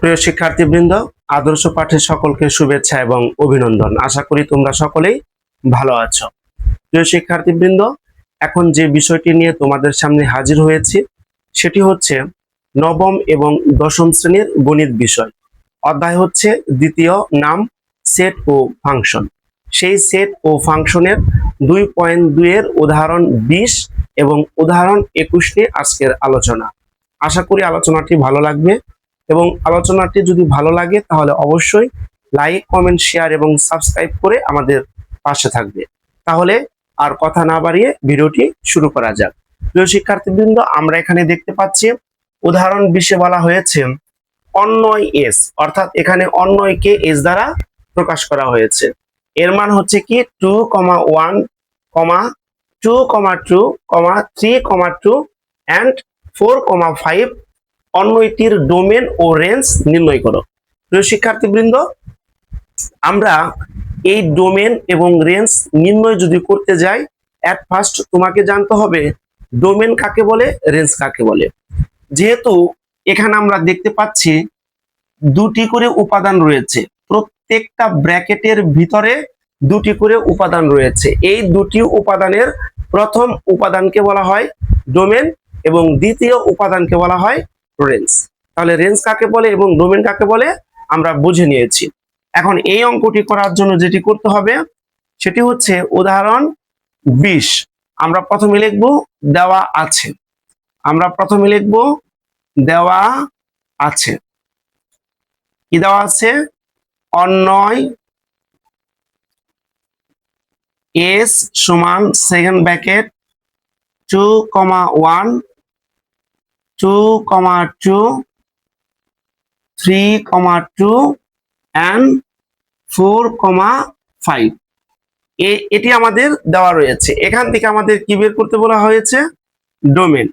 প্রিয় শিক্ষার্থীবৃন্দ, আদর্শ পাঠের সকলকে শুভেচ্ছা এবং অভিনন্দন। আশা করি তোমরা সকলেই ভালো আছো। প্রিয় শিক্ষার্থীবৃন্দ, এখন যে বিষয়টি নিয়ে তোমাদের সামনে হাজির হয়েছি, সেটি হচ্ছে নবম এবং দশম শ্রেণির গণিত বিষয়। অধ্যায় হচ্ছে দ্বিতীয় নাম সেট ও ফাংশন। সেই সেট ও ফাংশনের দুই পয়েন্ট দুইয়ের উদাহরণ বিশ এবং উদাহরণ একুশ নিয়ে আজকের আলোচনা। আশা করি আলোচনাটি ভালো লাগবে। এবং আলোচনাটি যদি ভালো লাগে, তাহলে অবশ্যই লাইক কমেন্ট শেয়ার এবং সাবস্ক্রাইব করে আমাদের পাশে থাকবে। তাহলে আর কথা না বাড়িয়ে ভিডিওটি শুরু করা যাক। প্রিয় শিক্ষার্থীবৃন্দ, আমরা এখানে দেখতে পাচ্ছি, উদাহরণ বিশে বলা হয়েছে অন্যয় এস অর্থাৎ এখানে অন্যয়কে এস দ্বারা প্রকাশ করা হয়েছে। এর মান হচ্ছে কি two comma one comma two comma two comma three comma two and four comma five অন্যটির ডোমেন ও রেঞ্জ নির্ণয় করো। প্রিয় শিক্ষার্থীবৃন্দ, আমরা এই ডোমেন এবং রেঞ্জ নির্ণয় যদি করতে যাই অ্যাট ফার্স্ট তোমাকে জানতে হবে ডোমেন কাকে বলে, রেঞ্জ কাকে বলে। যেহেতু এখানে আমরা দেখতে পাচ্ছি দুটি করে উপাদান রয়েছে, প্রত্যেকটা ব্র্যাকেটের ভিতরে দুটি করে উপাদান রয়েছে। এই দুটি উপাদানের প্রথম উপাদানকে বলা হয় ডোমেন এবং দ্বিতীয় উপাদানকে বলা হয় রেঞ্জ। তাহলে রেঞ্জ কাকে বলে এবং ডোমেন কাকে বলে? আমরা বুঝে নিয়েছি। এখন এই অঙ্কটি করার জন্য যেটি করতে হবে, সেটি হচ্ছে উদাহরণ বিশ। আমরা প্রথমে লিখব, দেওয়া আছে। আমরা প্রথমে লিখব, দেওয়া আছে। কি দেওয়া আছে? অন্যয় এস সমান second bracket two comma one two comma two three comma two and four comma five এটি আমাদের দেওয়া রয়েছে। এখান থেকে আমাদের কি বের করতে বলা হয়েছে? ডোমেন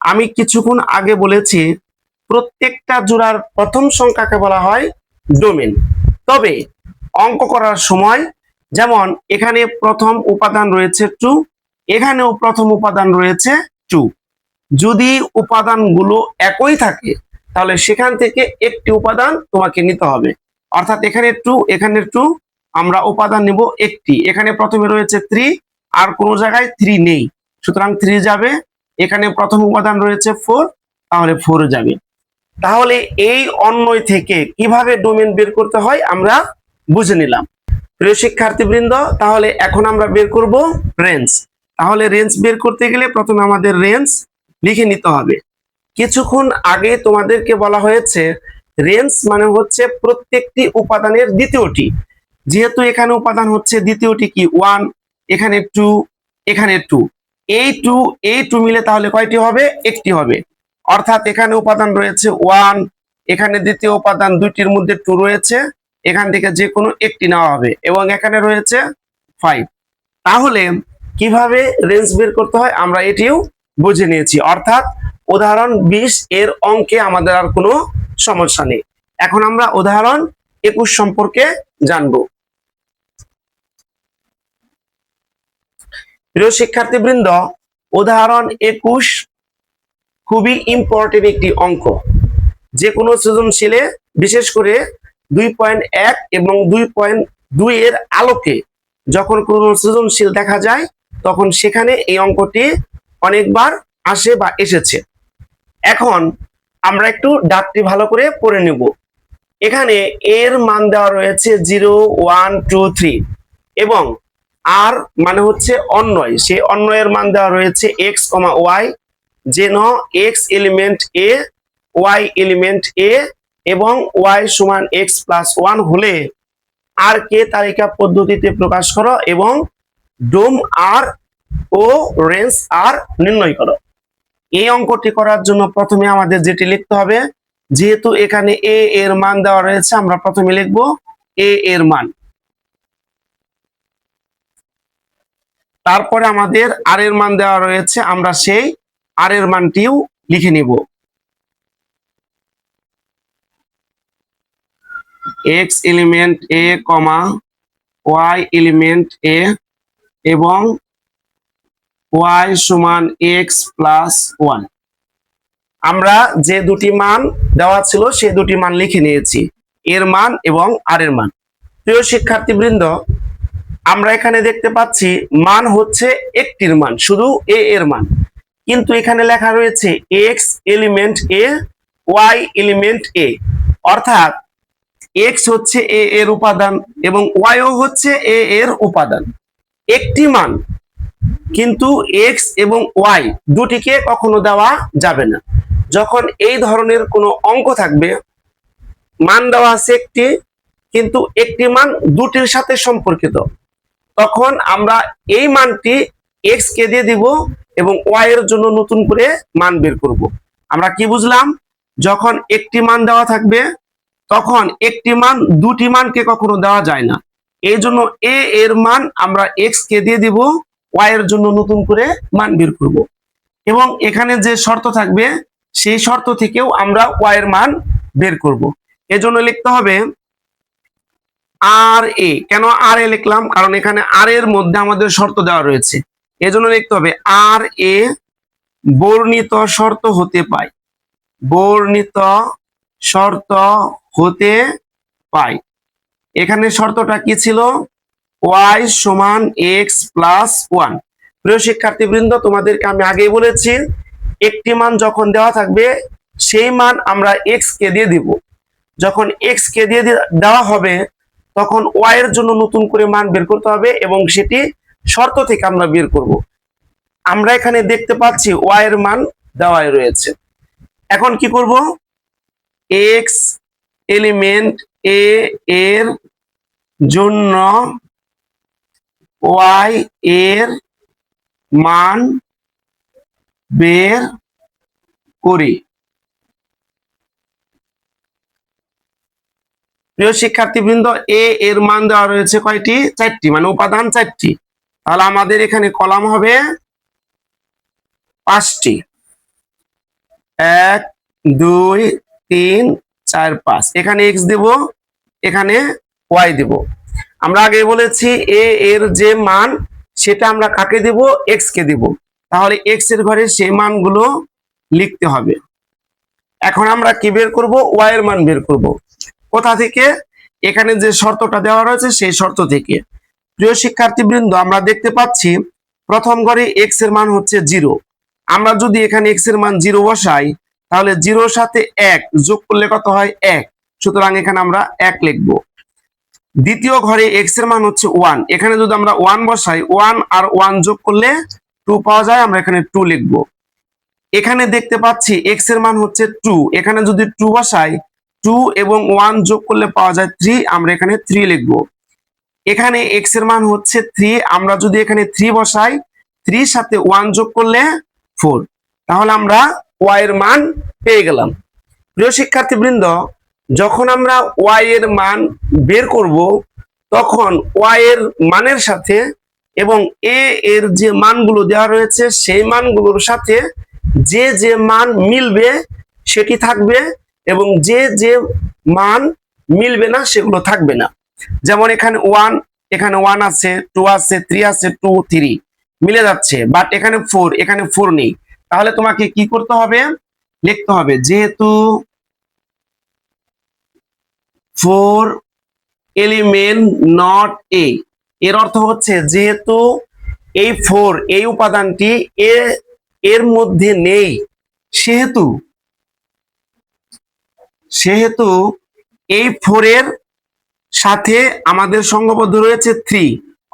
আমি কিছুক্ষণ আগে বলেছি, প্রত্যেকটা জোড়ার প্রথম সংখ্যাকে বলা হয় ডোমেন তবে অঙ্ক করার সময়, যেমন এখানে প্রথম উপাদান রয়েছে টু এখানেও প্রথম উপাদান রয়েছে টু যদি উপাদানগুলো একই থাকে, তাহলে সেখান থেকে একটি উপাদান তোমাকে নিতে হবে। অর্থাৎ এখানে টু এখানে টু আমরা উপাদান নিব একটি। এখানে প্রথমে রয়েছে থ্রি আর কোনো জায়গায় থ্রি নেই। সুতরাং থ্রি যাবে। এখানে প্রথম উপাদান রয়েছে ফোর তাহলে ফোর যাবে। তাহলে এই অন্যয় থেকে কীভাবে ডোমেন বের করতে হয় আমরা বুঝে নিলাম। প্রিয় শিক্ষার্থীবৃন্দ, তাহলে এখন আমরা বের করব রেঞ্জ তাহলে রেঞ্জ বের করতে গেলে প্রথমে আমাদের রেঞ্জ লিখে নিতে হবে। কিছুক্ষণ আগে তোমাদেরকে বলা হয়েছে রেঞ্জ মানে হচ্ছে প্রত্যেকটি উপাদানের দ্বিতীয়টি। যেহেতু এখানে উপাদান হচ্ছে দ্বিতীয়টি কি? ওয়ান, এখানে টু এখানে টু। এই টু এই টু মিলে তাহলে কয়টি হবে? একটি হবে। অর্থাৎ এখানে উপাদান রয়েছে ওয়ান, এখানে দ্বিতীয় উপাদান দুইটির মধ্যে টু রয়েছে, এখান থেকে যে কোনো একটি নেওয়া হবে এবং এখানে রয়েছে ফাইভ। তাহলে কীভাবে রেঞ্জ বের করতে হয়? আমরা এটিও বুঝে নিয়েছি। অর্থাৎ উদাহরণ বিশ এর অঙ্কে আমাদের আর কোনো সমস্যা নেই। এখন আমরা উদাহরণ একুশ সম্পর্কে জানব। প্রিয় শিক্ষার্থীবৃন্দ, উদাহরণ একুশ খুবই ইম্পর্টেন্ট একটি অঙ্ক। যে কোনো সৃজনশীলে বিশেষ করে দুই পয়েন্ট এক এবং দুই পয়েন্ট দুই এর আলোকে যখন কোনো সৃজনশীল দেখা যায়, তখন সেখানে এই অঙ্কটি অনেকবার আসে বা এসেছে। এখন আমরা একটু ডাকটি ভালো করে পড়ে নেব। এখানে এর মান দেওয়া রয়েছে জিরো, ওয়ান, টু, থ্রি এবং আর মানে হচ্ছে অন্যয়। সেই অন্যয়ের মান দেওয়া রয়েছে এক্স কমা ওয়াই যেন X element A Y element A এবং ওয়াই সমান এক্স প্লাস ওয়ান হলে আর কে তালিকা পদ্ধতিতে প্রকাশ করো এবং ডোম আর ও রেঞ্জ আর নির্ণয় করো। এই অঙ্কটি করার জন্য প্রথমে আমাদের যেটি লিখতে হবে, যেহেতু এখানে এ এর মান দেওয়া রয়েছে, আমরা প্রথমে লিখব এ এর মান। তারপরে আমাদের আর এর মান দেওয়া রয়েছে, আমরা সেই আর এর মানটিও লিখে নিব। X element A comma Y element A এবং ওয়াই সমান এক্স প্লাস ওয়ান আমরা যে দুটি মান দেওয়া ছিল সে দুটি মান লিখে নিয়েছি, এর মান এবং আর এর মান। প্রিয় শিক্ষার্থীবৃন্দ, আমরা এখানে দেখতে পাচ্ছি মান হচ্ছে একটির মান, শুধু এ এর মান। কিন্তু এখানে লেখা রয়েছে X element A Y element A অর্থাৎ এক্স হচ্ছে এ এর উপাদান এবং ওয়াইও হচ্ছে এ এর উপাদান। একটি মান কিন্তু এক্স এবং ওয়াই দুটিকে কখনো দেওয়া যাবে না। যখন এই ধরনের কোনো অঙ্ক থাকবে, মান দেওয়া আছে একটি, কিন্তু একটি মান দুটির সাথে সম্পর্কিত, তখন আমরা এই মানটি এক্স কে দিয়ে দিব এবং ওয়াই এর জন্য নতুন করে মান বের করব। আমরা কি বুঝলাম? যখন একটি মান দেওয়া থাকবে, তখন একটি মান দুটি মানকে কখনো দেওয়া যায় না। এই জন্য এ এর মান আমরা এক্স কে দিয়ে দিব ওয়াই এর জন্য নতুন করে মান বের করব। এবং এখানে যে শর্ত থাকবে, সেই শর্ত থেকেও আমরা ওয়াই এর মান বের করব। এজন্য লিখতে হবে আর এ কেন আর এ লিখলাম? কারণ এখানে আর এর মধ্যে আমাদের শর্ত দেওয়া রয়েছে। এজন্য লিখতে হবে আর এ বর্ণিত শর্ত হতে পায়। বর্ণিত শর্ত হতে পায়। এখানে শর্তটা কি ছিল? ওয়াই সমান এক্স প্লাস ওয়ান। প্রিয় শিক্ষার্থীবৃন্দ, তোমাদেরকে আমি আগেই বলেছি, একটি মান যখন দেওয়া থাকবে, সেই মান আমরা এক্স কে দিয়ে দিব। যখন এক্স কে দিয়ে দেওয়া হবে, তখন ওয়াই এর জন্য নতুন করে মান বের করতে হবে এবং সেটি শর্ত থেকে আমরা বের করব। আমরা এখানে দেখতে পাচ্ছি ওয়াই এর মান দেওয়াই রয়েছে। এখন কি করব? এক্স এলিমেন্ট এ এর জন্য ওয়াই এর মান বের করি। প্রিয় শিক্ষার্থীবৃন্দ, এ এর মান দেওয়া রয়েছে কয়টি? চারটি মানে উপাদান চারটি। তাহলে আমাদের এখানে কলাম হবে পাঁচটি। এক, দুই, তিন, চার, পাঁচ। এখানে এক্স দেব, এখানে ওয়াই দেব। আমরা আগে বলেছি এ এর যে মান, সেটা আমরা কাকে দেব? এক্স কে দেব। তাহলে এক্সের ঘরে সেই মানগুলো লিখতে হবে। এখন আমরা কি বের করব? ওয়াই এর মান বের করব। কোথা থেকে? এখানে যে শর্তটা দেওয়া রয়েছে, সেই শর্ত থেকে। প্রিয় শিক্ষার্থীবৃন্দ, আমরা দেখতে পাচ্ছি, প্রথম ঘরে এক্সের মান হচ্ছে জিরো। আমরা যদি এখানে এক্সের মান জিরো বসাই, তাহলে জিরোর সাথে এক যোগ করলে কত হয়? এক। সুতরাং এখানে আমরা এক লিখব। দ্বিতীয় ঘরে এক্সের মান হচ্ছে ওয়ান এখানে যদি আমরা ওয়ান বসাই ওয়ান আর ওয়ান যোগ করলে টু পাওয়া যায়, আমরা এখানে টু লিখব। এখানে দেখতে পাচ্ছি এক্সের মান হচ্ছে টু এখানে যদি টু বসাই টু এবং ওয়ান যোগ করলে পাওয়া যায় থ্রি আমরা এখানে থ্রি লিখব। এখানে এক্সের মান হচ্ছে থ্রি আমরা যদি এখানে থ্রি বসাই থ্রির সাথে ওয়ান যোগ করলে ফোর তাহলে আমরা ওয়াই এর মান পেয়ে গেলাম। প্রিয় শিক্ষার্থীবৃন্দ যখন আমরা ওয়াই এর মান বের করব, তখন ওয়াই এর মানের সাথে এবং এ এর যে মানগুলো দেওয়া রয়েছে, সেই মানগুলোর সাথে যে যে মান মিলবে সেটি থাকবে এবং যে যে মান মিলবে না সেগুলো থাকবে না। যেমন এখানে ওয়ান এখানে ওয়ান আছে টু আছে থ্রি আছে টু থ্রি মিলে যাচ্ছে। বাট এখানে ফোর এখানে ফোর নেই। তাহলে তোমাকে কি করতে হবে? লিখতে হবে, যেহেতু ফোর এলিমেন্ট নট এ এর অর্থ হচ্ছে যেহেতু এই ফোর এই উপাদানটি এ এর মধ্যে নেই, সেহেতু সেহেতু এই ফোরের সাথে আমাদের সঙ্গবদ্ধ রয়েছে থ্রি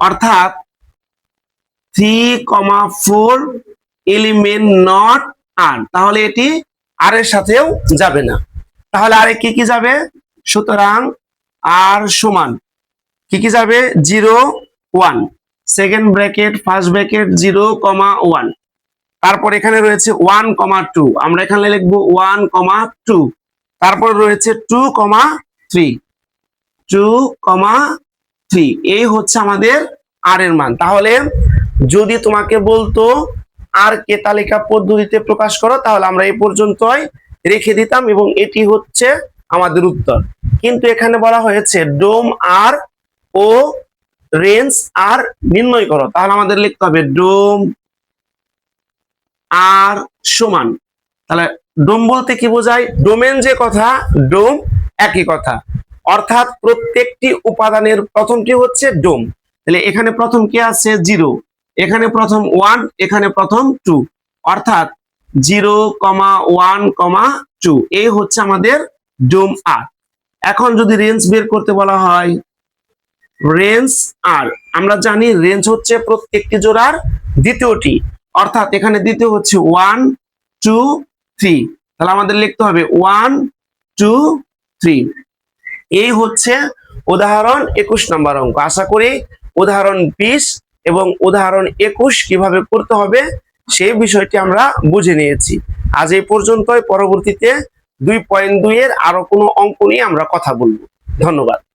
অর্থাৎ three comma four element not আর তাহলে এটি আর এর সাথেও যাবে না। তাহলে আরে কি কি যাবে? সুতরাং আর সমান কি কি যাবে? Zero, one. Second bracket, first bracket, zero, comma, one. তারপর এখানে রয়েছে ওয়ান, কমা, টু। আমরা এখানে লিখব ওয়ান, কমা, টু। তারপর রয়েছে two, comma, three. Two, comma, three. এই হচ্ছে আমাদের আর এর মান। তাহলে যদি তোমাকে বলতো আর কে তালিকা পদ্ধতিতে প্রকাশ করো, তাহলে আমরা এই পর্যন্তই রেখে দিতাম এবং এটি হচ্ছে আমাদের উত্তর। কিন্তু এখানে বলা হয়েছে ডোম আর ও রেঞ্জ আর নির্ণয় করো। তাহলে আমাদের লিখতে হবে ডোম আর সমান। তাহলে ডোম বলতে কি বোঝায়? ডোমেন যে কথা, ডোম একই কথা। অর্থাৎ প্রত্যেকটি উপাদানের প্রথমটি হচ্ছে? ডোম। তাহলে এখানে প্রথম কি আছে? জিরো। এখানে প্রথম ওয়ান, এখানে প্রথম টু। অর্থাৎ zero comma one comma two. এই হচ্ছে আমাদের ডোম আর। এখন যদি রেঞ্জ বের করতে বলা হয় রেঞ্জ আর। আমরা জানি রেঞ্জ হচ্ছে প্রত্যেকটি জোড়ার দ্বিতীয়টি। অর্থাৎ এখানে দ্বিতীয় হচ্ছে ওয়ান টু থ্রি তাহলে আমাদের লিখতে হবে ওয়ান টু থ্রি এই হচ্ছে উদাহরণ একুশ নম্বর অঙ্ক। আশা করি উদাহরণ বিশ এবং উদাহরণ একুশ কীভাবে করতে হবে, সেই বিষয়টি আমরা বুঝে নিয়েছি। আজ এই পর্যন্তই। পরবর্তীতে দুই পয়েন্ট দুই এর আরও কোনো অঙ্ক নিয়ে আমরা কথা বলব। ধন্যবাদ।